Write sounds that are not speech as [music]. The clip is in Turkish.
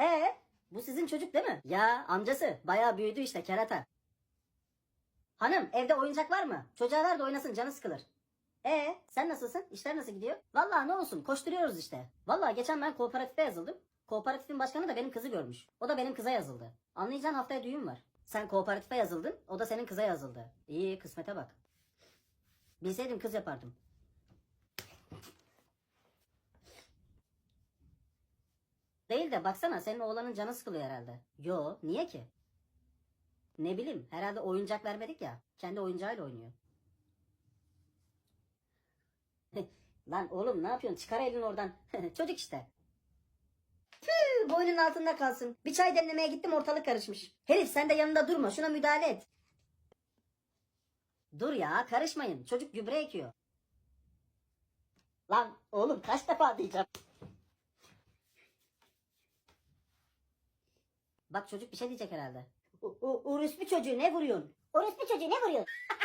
Ee, bu sizin çocuk değil mi? Ya amcası bayağı büyüdü işte kerata. Hanım evde oyuncak var mı? Çocuğa ver de oynasın canı sıkılır. Ee, sen nasılsın? İşler nasıl gidiyor? Vallahi ne olsun koşturuyoruz işte. Vallahi geçen ben kooperatife yazıldım. Kooperatifin başkanı da benim kızı görmüş. O da benim kıza yazıldı. Anlayacağın haftaya düğün var. Sen kooperatife yazıldın, o da senin kıza yazıldı. İyi kısmete bak. Bilseydim kız yapardım. Değil de baksana senin oğlanın canı sıkılıyor herhalde. Yo niye ki? Ne bileyim herhalde oyuncak vermedik ya. Kendi oyuncağıyla oynuyor. [laughs] Lan oğlum ne yapıyorsun? Çıkar elini oradan. [laughs] Çocuk işte. Tüh, boynun altında kalsın. Bir çay demlemeye gittim ortalık karışmış. Herif sen de yanında durma şuna müdahale et. Dur ya karışmayın. Çocuk gübre ekiyor. Lan oğlum kaç defa diyeceğim. Bak çocuk bir şey diyecek herhalde. O, o, orospu çocuğu ne vuruyorsun? Orospu çocuğu ne vuruyorsun? [laughs]